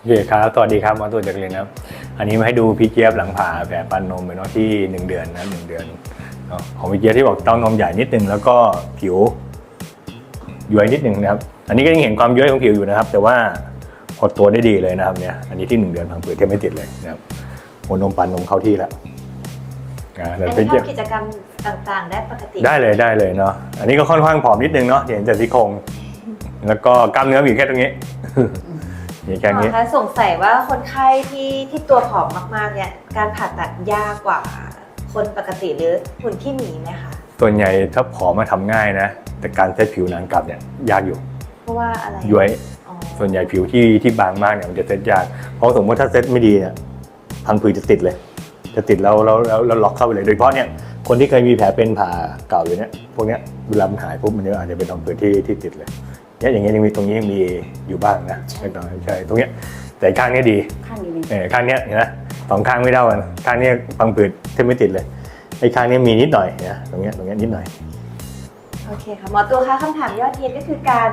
โอเคครับ สวัสดีครับหมาตัวจากเรียนนะครับ อันนี้มาให้ดูพี่เจี๊ยบหลังผ่าแผลปันนมไปเนาะที่หนึ่งเดือนนะหนึ่งเดือนเนาะของพี่เจี๊ยบที่บอกเต้านมใหญ่นิดนึงแล้วก็ผิวย้วยนิดนึงนะครับ อันนี้ก็ยังเห็นความย้วยของผิวอยู่นะครับ แต่ว่าหดตัวได้ดีเลยนะครับเนี่ย อันนี้ที่หนึ่งเดือนพังผืดเทียบไม่ติดเลยนะครับหัวนมปันนมเข้าที่แล้วอ่าอัเดี๋ยนวพี่นี้เจี๊ยบทำกิจกรรมต่างๆ ได้ปกติ ได้เลยได้เลยเนาะ อันนี้ก็ค่อนข้างผอมนิดนึงเนาะเห็นจากซี่โครงแล้วก็กล้ามเนื้อมีอยู่แค่ตรงนี้ มีแค่หมอนี้คะสงสัยว่าคนไข้ที่ที่ตัวผอมมากๆเนี่ยการผ่าตัดยากกว่าคนปกติหรือหุ่นขี้หมีไหมคะส่วนใหญ่ถ้าผอมมาทำง่ายนะ แต่การเซตผิวหนังกลับเนี่ยยากอยู่ เพราะว่าอะไรย้วยอ๋อส่วนใหญ่ผิวที่ที่บางมากเนี่ยมันจะเซตยาก เพราะสมมติถ้าเซตไม่ดีเนี่ยพังผืดจะติดเลย จะติดแล้วแล้วแล้วแล้วล็อกเข้าไปเลย โดยเฉพาะเนี่ยคนที่เคยมีแผลเป็นผ่าเก่าอยู่เนี่ยพวกเนี้ยเวลามันหายปุ๊บมันจะอาจจะเป็นพังผืดที่ที่ติดเลย เนี่ยอย่างเงี้ยยังมีตรงนี้ยังมีอยู่บ้างนะไม่ต้องใช่ตรงเนี้ยแต่ข้างเนี้ยดีข้างนี้มีเออข้างเนี้ยเห็นไหมสองข้างไม่เท่ากันข้างเนี้ยพังผืดแทบไม่ติดเลยไอ้ข้างเนี้ยมีนิดหน่อยนะตรงเนี้ยตรงเนี้ยนิดหน่อย โอเคค่ะหมอตัวคะคำถามยอดเยี่ยมก็คือการ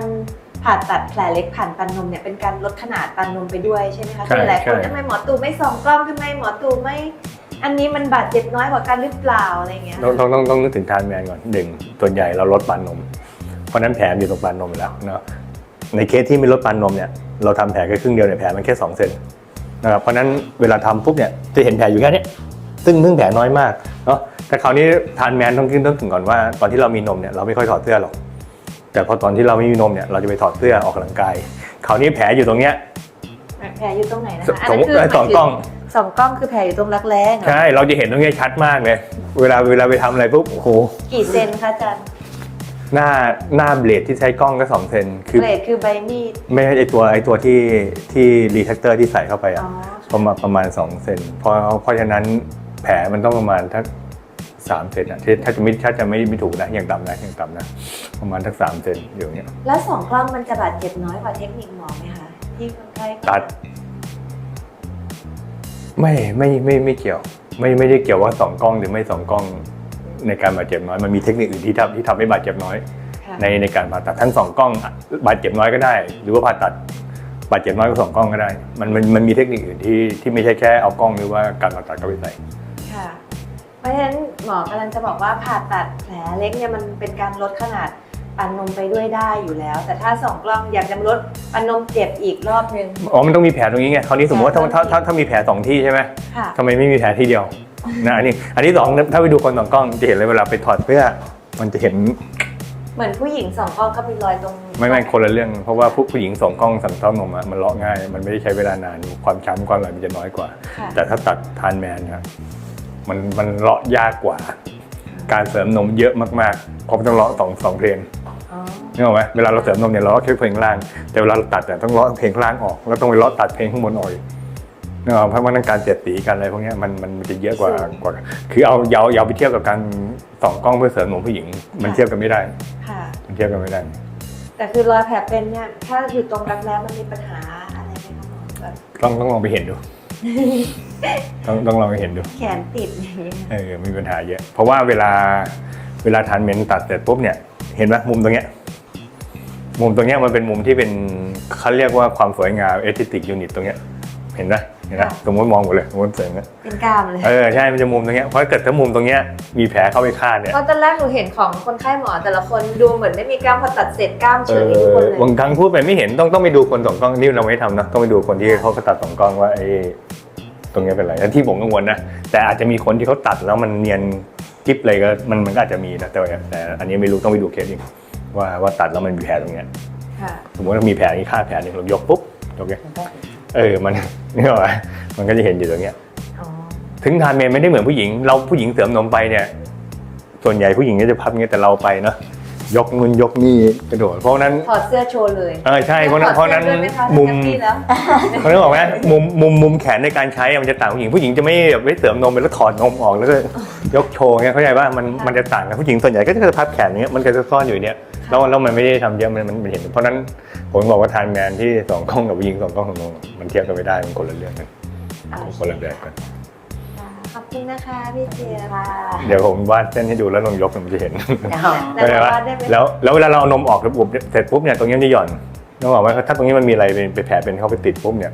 ผ่าตัดแผลเล็กผ่านปันนมเนี่ยเป็นการลดขนาดปันนมไปด้วยใช่ไหมคะใช่คือหลายคนใช่ทำไมหมอตูไม่ส่องกล้องทำไมหมอตูไม่ อันนี้มันบาดเจ็บน้อยกว่ากันหรือเปล่าอะไรอย่างเงี้ยต้องต้องต้องต้องนึกถึงทานแมนก่อนหนึ่งส่วนใหญ่เราลดปานนม เพราะฉะนั้นแผลมันอยู่ตรงปานนมอยู่แล้วเนาะในเคสที่ไม่ลดปานนมเนี่ยเราทำแผลแค่ครึ่งเดียวเนี่ยแผลมันแค่สองเซนนะครับเพราะฉะนั้นเวลาทำปุ๊บเนี่ยจะเห็นแผลอยู่แค่เนี้ยซึ่งซึ่งแผลน้อยมากเนาะแต่คราวนี้ทานแมนต้องขึ้นต้องถึงก่อนว่าตอนที่เรามีนมเนี่ยเราไม่ค่อยถอดเสื้อหรอก แต่พอตอนที่เราไม่มีนมเนี่ยเราจะไปถอดเสื้อออกกำลังกายคราวนี้แผลอยู่ตรงเนี้ยแผลอยู่ตรงไหนนะสคะสมมติสองกล้องสองกล้องคือแผลอยู่ตรงรักแร้เหรอใช่เราจะเห็นตรงนี้ชัดมากเลย เวลาเวลาไปทำอะไรปุ๊บโอ้โหกี่เซนคะอาจารย์ หน้าหน้าเบลดที่ใช้กล้องก็สองเซนคือเบลดคือใบมีด ไม่ใช่ไอตัวไอตัวที่ที่รีแทคเตอร์ที่ใส่เข้าไปอ๋อะอประมาณประมาณ2เซนเพราะเพราะฉะนั้นแผลมันต้องประมาณทักสามเซนอะที่ถ้าจะไม่ถ้าจะไม่ไม่ถูกนะอย่างต่ำนะอย่างต่ำนะ ประมาณทักสามเซนอยู่เนี้ยแล้วสองกล้องมันจะบาดเจ็บน้อยกว่าเทคนิคหมอไหมคะที่คนไข้ตัด ไม่ไม่ไม่ไม่เกี่ยว ไม่ไม่ได้เกี่ยวว่าสองกล้องหรือไม่สองกล้อง ในการบาดเจ็บน้อยมันมีเทคนิคอื่นที่ทำที่ทำให้บาดเจ็บน้อยค่ะในในการผ่าตัดทั้งสองกล้องอะบาดเจ็บน้อยก็ได้ หรือว่าผ่าตัดบาดเจ็บน้อยกว่าสองกล้องก็ได้ มันมันมันมีเทคนิคอื่นที่ที่ไม่ใช่แค่เอากล้องหรือว่าการผ่าตัดเข้าไปใส่ค่ะ เพราะฉะนั้นหมอกำลังจะบอกว่าผ่าตัดแผลเล็กเนี่ยมันเป็นการลดขนาดปันนมไปด้วยได้อยู่แล้ว แต่ถ้าสองกล้องอยากจะลดปันนมเจ็บอีกรอบนึงอ๋อมันต้องมีแผลตรงนี้ไงคราวนี้สมมติว่าถ้าถ้าถ้าถ้ามีแผลสองที่ใช่ไหมค่ะทำไมไม่มีแผลที่เดียว นะอันนี้อันที่สองถ้าไปดูคนสองกล้องจะเห็นเลยเวลาไปถอดเสื้อมันจะเห็น เหมือนผู้หญิงสองกล้องก็มีรอยตรงไม่ไม่คนละเรื่อง เพราะว่าผู้ผู้หญิงสองกล้องสั่งเต้านมอะมันเลาะง่าย มันไม่ได้ใช้เวลานานความช้ำความอะไรมันจะน้อยกว่าค่ะแต่ถ้าตัดทานแมนเนี่ยมันมันเลาะยากกว่า การเสริมนมเยอะมากๆเพราะมันต้องเลาะสองสองเพลงอ๋อนึกออกไหมเวลาเราเสริมนมเนี่ยเราเลาะแค่เพลงล่าง แต่เวลาเราตัดเนี่ยต้องเลาะเพลงล่างออก แล้วต้องไปเลาะตัดเพลงข้างบนออกอีก นึกออกไหมเพราะว่านั่นการเสียดสีกันอะไรพวกเนี้ยมันมันมันจะเยอะกว่ากว่า คือเอายาวยาวไปเทียบกับการส่องกล้องเพื่อเสริมนมผู้หญิง มันเทียบกันไม่ได้ค่ะมันเทียบกันไม่ได้ แต่คือรอยแผลเป็นเนี่ยถ้าอยู่ตรงรักแร้มันมีปัญหาอะไรไหมคะหมอแบบต้องต้องลองไปเห็นดูต้องต้องลองไปเห็นดู แขนติดอย่างเงี้ยเออมีปัญหาเยอะ เพราะว่าเวลาเวลาทานเมนตัดเสร็จปุ๊บเนี่ยเห็นไหมมุมตรงเนี้ยมุมตรงเนี้ยมันเป็นมุมที่เป็นเขาเรียกว่าความสวยงามเอสติกยูนิตตรงเนี้ย เห็นไหมเห็นไหมสมมติมองหมดเลยสมมติเสริมนะเป็นกล้ามเลยเออใช่มันจะมุมตรงเนี้ยเพราะถ้าเกิดถ้ามุมตรงเนี้ยมีแผลเข้าไปคาดเนี่ยเพราะตอนแรกหนูเห็นของคนไข้หมอแต่ละคนดูเหมือนไม่มีกล้ามพอตัดเสร็จกล้ามเอเฉยทุกคนเลยอบางครั้งพูดไปไม่เห็นต้องต้องไปดูคนสองกล้องนี่เราไม่ได้ทำนะต้องไปดูคนที่เขาตัดสองกล้องว่าไอ้ตรงเนี้ยเป็นไรแต่ที่ผมกังวลนะแต่อาจจะมีคนที่เขาตัดแล้วมันเนียนกิ๊บเลยก็มันมันก็อาจจะมีนะแต่ว่าแต่อันนี้ไม่รู้ต้องไปดูเคสอีกว่าว่าตัดแล้วมันมีแผลตรงเนี้ยค่ะสมมติว่ามีแผลนี้คาดแผลหนึ่งเรายกปุ๊บยกเนี้ย เออมันนี่หรอมันก็จะเห็นอยู่ตรงเนี้ยอ๋อถึงทานเมนไม่ได้เหมือนผู้หญิง เราผู้หญิงเสริมนมไปเนี่ย ส่วนใหญ่ผู้หญิงก็จะพับอย่างเงี้ยแต่เราไปเนาะยกนู่นยกนี่กระโดดเพราะฉะนั้นถอดเสื้อโชว์เลยเออใช่เพราะนั้นเพราะนั้นถอดสื้อด้วยไหคะมุมแฮปปี้แล้วเขาเรียกว่าไหมมุมมุมมุมแขนในการใช้อะมันจะต่างผู้หญิงผู้หญิงจะไม่แบบไม่เสริมนมไปแล้วถอดนมออกแล้วก็ยกโชว์เงี้ยเข้าใจว่ามันมันจะต่างกันผู้หญิงส่วนใหญ่ก็จะพับแขนอย่างเงี้ยมันก็จะซ่อนอยู่เนี้ย แล้วแล้วมันไม่ได้ทำเยอะมันมันมันเห็น เพราะฉะนั้นผมบอกว่าทานแมนที่สองกล้องกับผู้หญิงสองกล้องของนมมันเทียบกันไม่ได้มันคนละเรื่องกันคนละแบบกันขอบคุณนะคะพี่เจียค่ะเดี๋ยวผมวาดเส้นให้ดูแล้วลองยกมันจะเห็นแล้วเข้าใจเราปะวาดได้ไหมแล้วแล้วเวลาเราเอานมออกปุ๊บเสร็จปุ๊บเนี่ยตรงนี้มันจะหย่อนนึกออกไหมถ้าตรงนี้มันมีอะไรเป็นไปแผลเป็นเข้าไปติดปุ๊บเนี่ย